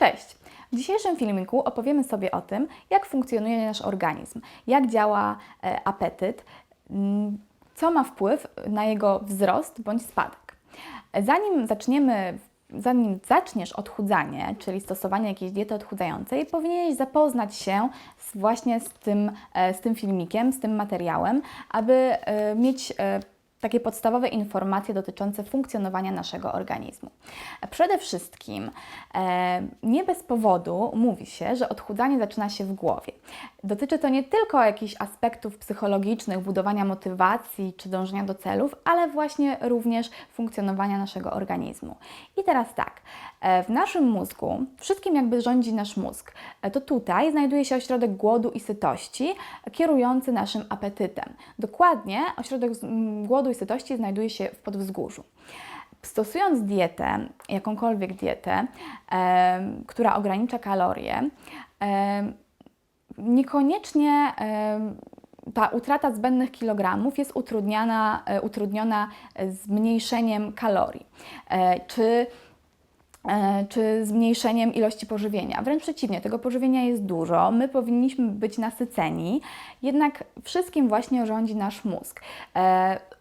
Cześć! W dzisiejszym filmiku opowiemy sobie o tym, jak funkcjonuje nasz organizm, jak działa e, apetyt, mm, co ma wpływ na jego wzrost bądź spadek. Zanim zaczniemy Zanim zaczniesz odchudzanie, czyli stosowanie jakiejś diety odchudzającej, powinieneś zapoznać się właśnie z tym, e, z tym filmikiem, z tym materiałem, aby e, mieć takie podstawowe informacje dotyczące funkcjonowania naszego organizmu. Przede wszystkim e, nie bez powodu mówi się, że odchudzanie zaczyna się w głowie. Dotyczy to nie tylko jakichś aspektów psychologicznych, budowania motywacji czy dążenia do celów, ale właśnie również funkcjonowania naszego organizmu. I teraz tak, e, w naszym mózgu, wszystkim jakby rządzi nasz mózg, e, to tutaj znajduje się ośrodek głodu i sytości, kierujący naszym apetytem. Dokładnie ośrodek głodu i sytości znajduje się w podwzgórzu. Stosując dietę, jakąkolwiek dietę, e, która ogranicza kalorie, e, niekoniecznie e, ta utrata zbędnych kilogramów jest utrudniana, e, utrudniona zmniejszeniem kalorii. E, czy E, czy zmniejszeniem ilości pożywienia. Wręcz przeciwnie, tego pożywienia jest dużo, my powinniśmy być nasyceni, jednak wszystkim właśnie rządzi nasz mózg.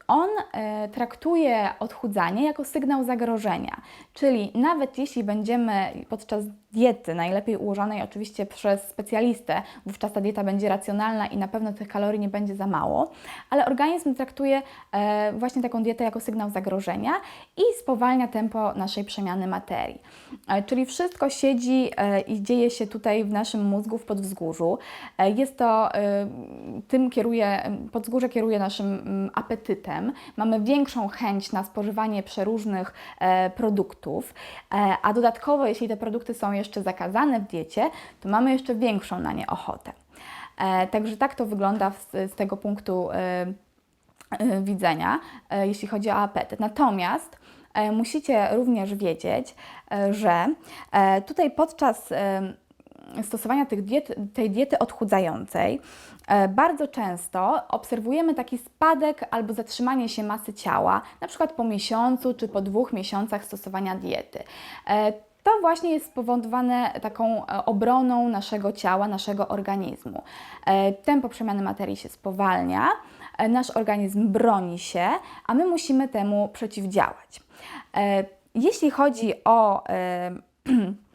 On e, traktuje odchudzanie jako sygnał zagrożenia, czyli nawet jeśli będziemy podczas diety, najlepiej ułożonej oczywiście przez specjalistę, wówczas ta dieta będzie racjonalna i na pewno tych kalorii nie będzie za mało, ale organizm traktuje e, właśnie taką dietę jako sygnał zagrożenia i spowalnia tempo naszej przemiany materii. E, czyli wszystko siedzi i dzieje się tutaj w naszym mózgu w podwzgórzu. Jest to, tym kieruje, podwzgórze kieruje naszym mm, mamy większą chęć na spożywanie przeróżnych e, produktów, e, a dodatkowo, jeśli te produkty są jeszcze zakazane w diecie, to mamy jeszcze większą na nie ochotę. E, także tak to wygląda z, z tego punktu e, e, widzenia, e, jeśli chodzi o apetyt. Natomiast musicie również wiedzieć, że tutaj podczas stosowania tych diet, tej diety odchudzającej e, bardzo często obserwujemy taki spadek albo zatrzymanie się masy ciała, na przykład po miesiącu czy po dwóch miesiącach stosowania diety. E, to właśnie jest spowodowane taką e, obroną naszego ciała, naszego organizmu. Tempo przemiany materii się spowalnia, nasz organizm broni się, a my musimy temu przeciwdziałać. Jeśli chodzi o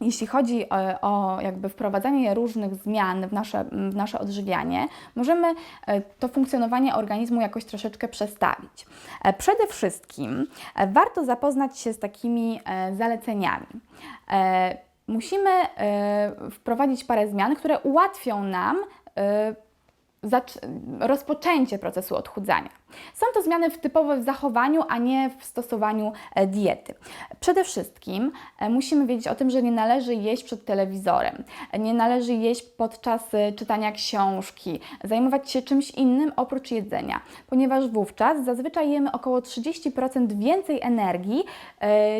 jeśli chodzi o, o, jakby wprowadzanie różnych zmian w nasze, w nasze odżywianie, możemy e, to funkcjonowanie organizmu jakoś troszeczkę przestawić. E, przede wszystkim e, warto zapoznać się z takimi zaleceniami. Musimy wprowadzić parę zmian, które ułatwią nam rozpoczęcie procesu odchudzania. Są to zmiany typowe w zachowaniu, a nie w stosowaniu e, diety. Przede wszystkim e, musimy wiedzieć o tym, że nie należy jeść przed telewizorem, nie należy jeść podczas e, czytania książki, zajmować się czymś innym oprócz jedzenia, ponieważ wówczas zazwyczaj jemy około 30% więcej energii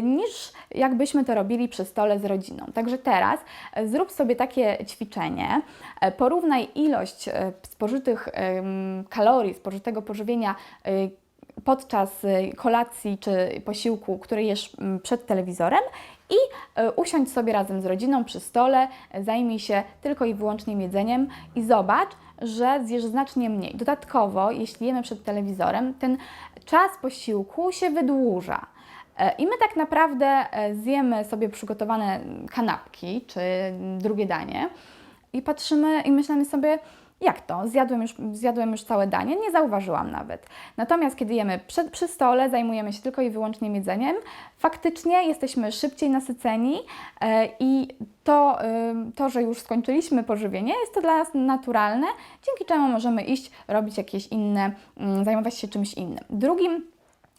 niż jakbyśmy to robili przy stole z rodziną. Także teraz zrób sobie takie ćwiczenie, porównaj ilość spożytych kalorii, spożytego pożywienia podczas y, kolacji czy posiłku, który jesz mm, przed telewizorem i y, usiądź sobie razem z rodziną przy stole, zajmij się tylko i wyłącznie jedzeniem i zobacz, że zjesz znacznie mniej. Dodatkowo, jeśli jemy przed telewizorem, ten czas posiłku się wydłuża. I my tak naprawdę zjemy sobie przygotowane kanapki czy drugie danie i patrzymy i myślimy sobie, jak to? Zjadłem już, zjadłem już całe danie? Nie zauważyłam nawet. Natomiast kiedy jemy przy, przy stole, zajmujemy się tylko i wyłącznie jedzeniem, faktycznie jesteśmy szybciej nasyceni e, i to, e, to, że już skończyliśmy pożywienie, jest to dla nas naturalne, dzięki czemu możemy iść robić jakieś inne, mm, zajmować się czymś innym. Drugim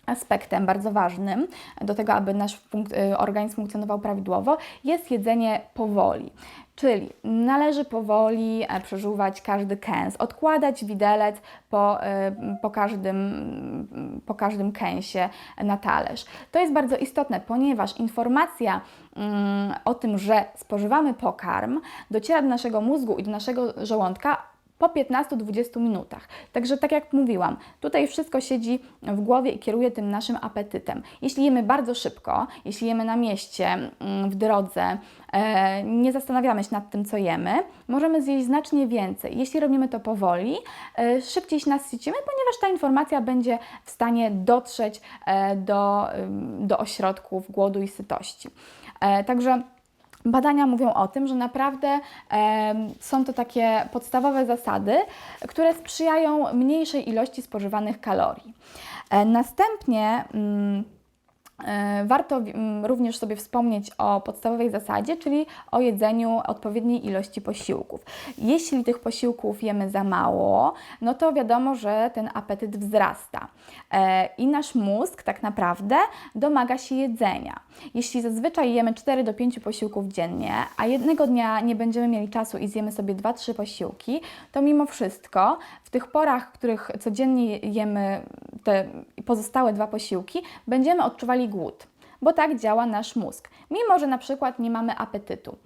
aspektem bardzo ważnym do tego, aby nasz e, organizm funkcjonował prawidłowo, jest jedzenie powoli. Czyli należy powoli e, przeżuwać każdy kęs, odkładać widelec po, e, po, każdym, po każdym kęsie na talerz. To jest bardzo istotne, ponieważ informacja mm, o tym, że spożywamy pokarm, dociera do naszego mózgu i do naszego żołądka po 15-20 minutach. Także tak jak mówiłam, tutaj wszystko siedzi w głowie i kieruje tym naszym apetytem. Jeśli jemy bardzo szybko, jeśli jemy na mieście, mm, w drodze, e, nie zastanawiamy się nad tym, co jemy, możemy zjeść znacznie więcej. Jeśli robimy to powoli, e, szybciej się nasycimy, ponieważ ta informacja będzie w stanie dotrzeć e, do, ym, do ośrodków głodu i sytości. Także Badania mówią o tym, że naprawdę em, są to takie podstawowe zasady, które sprzyjają mniejszej ilości spożywanych kalorii. E, następnie mm, e, warto mm, również sobie wspomnieć o podstawowej zasadzie, czyli o jedzeniu odpowiedniej ilości posiłków. Jeśli tych posiłków jemy za mało, no to wiadomo, że ten apetyt wzrasta e, i nasz mózg tak naprawdę domaga się jedzenia. Jeśli zazwyczaj jemy 4 do 5 posiłków dziennie, a jednego dnia nie będziemy mieli czasu i zjemy sobie 2-3 posiłki, to mimo wszystko w tych porach, w których codziennie jemy te pozostałe dwa posiłki, będziemy odczuwali głód, bo tak działa nasz mózg, mimo że na przykład nie mamy apetytu.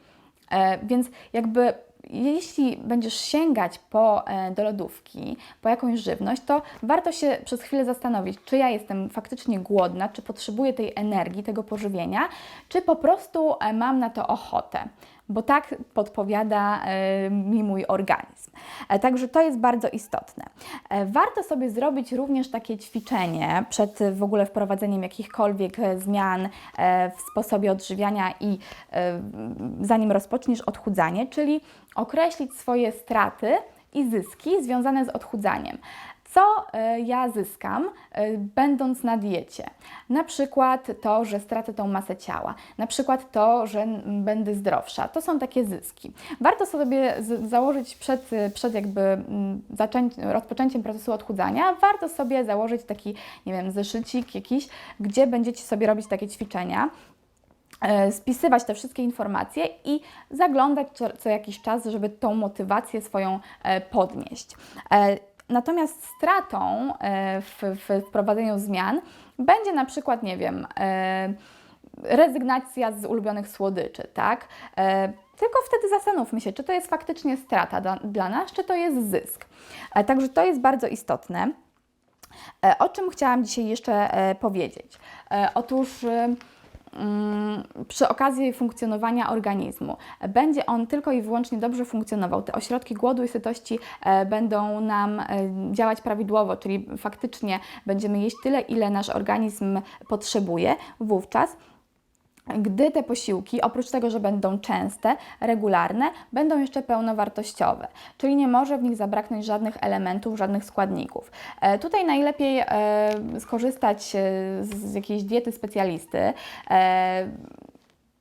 E, więc jakby jeśli będziesz sięgać po, e, do lodówki, po jakąś żywność, to warto się przez chwilę zastanowić, czy ja jestem faktycznie głodna, czy potrzebuję tej energii, tego pożywienia, czy po prostu e, mam na to ochotę, bo tak podpowiada e, mi mój organizm. E, Także to jest bardzo istotne. E, Warto sobie zrobić również takie ćwiczenie przed w ogóle wprowadzeniem jakichkolwiek zmian w sposobie odżywiania i zanim rozpoczniesz odchudzanie, czyli określić swoje straty i zyski związane z odchudzaniem. Co e, ja zyskam, e, będąc na diecie? Na przykład to, że stracę tą masę ciała, na przykład to, że będę zdrowsza. To są takie zyski. Warto sobie założyć przed, przed jakby rozpoczęciem procesu odchudzania, warto sobie założyć taki, nie wiem, zeszycik jakiś, gdzie będziecie sobie robić takie ćwiczenia e, spisywać te wszystkie informacje i zaglądać co, co jakiś czas, żeby tą motywację swoją podnieść. Natomiast stratą e, w, w wprowadzeniu zmian będzie na przykład, nie wiem, e, rezygnacja z ulubionych słodyczy, tak? E, Tylko wtedy zastanówmy się, czy to jest faktycznie strata dla, dla nas, czy to jest zysk. Także to jest bardzo istotne. O czym chciałam dzisiaj jeszcze powiedzieć? Otóż przy okazji funkcjonowania organizmu będzie on tylko i wyłącznie dobrze funkcjonował. Te ośrodki głodu i sytości e, będą nam e, działać prawidłowo, czyli faktycznie będziemy jeść tyle, ile nasz organizm potrzebuje wówczas gdy te posiłki, oprócz tego, że będą częste, regularne, będą jeszcze pełnowartościowe, czyli nie może w nich zabraknąć żadnych elementów, żadnych składników. E, tutaj najlepiej e, skorzystać e, z, jakiejś diety specjalisty. E,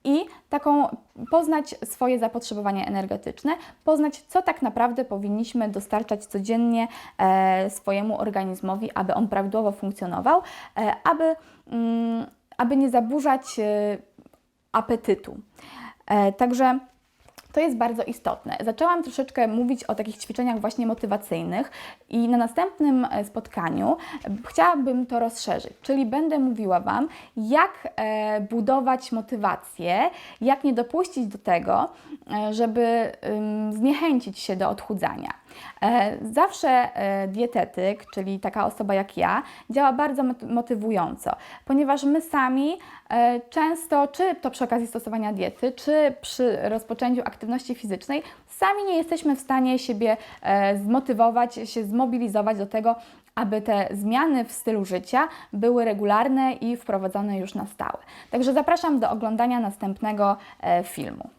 i taką poznać swoje zapotrzebowanie energetyczne, poznać, co tak naprawdę powinniśmy dostarczać codziennie e, swojemu organizmowi, aby on prawidłowo funkcjonował, e, aby, mm, aby nie zaburzać e, apetytu. E, Także to jest bardzo istotne. Zaczęłam troszeczkę mówić o takich ćwiczeniach właśnie motywacyjnych i na następnym e, spotkaniu chciałabym to rozszerzyć, czyli będę mówiła Wam, jak e, budować motywację, jak nie dopuścić do tego, żeby zniechęcić się do odchudzania. E, Zawsze e, dietetyk, czyli taka osoba jak ja, działa bardzo mot- motywująco, ponieważ my sami e, często, czy to przy okazji stosowania diety, czy przy rozpoczęciu aktywności fizycznej, sami nie jesteśmy w stanie siebie zmotywować, się zmobilizować do tego, aby te zmiany w stylu życia były regularne i wprowadzone już na stałe. Także zapraszam do oglądania następnego filmu.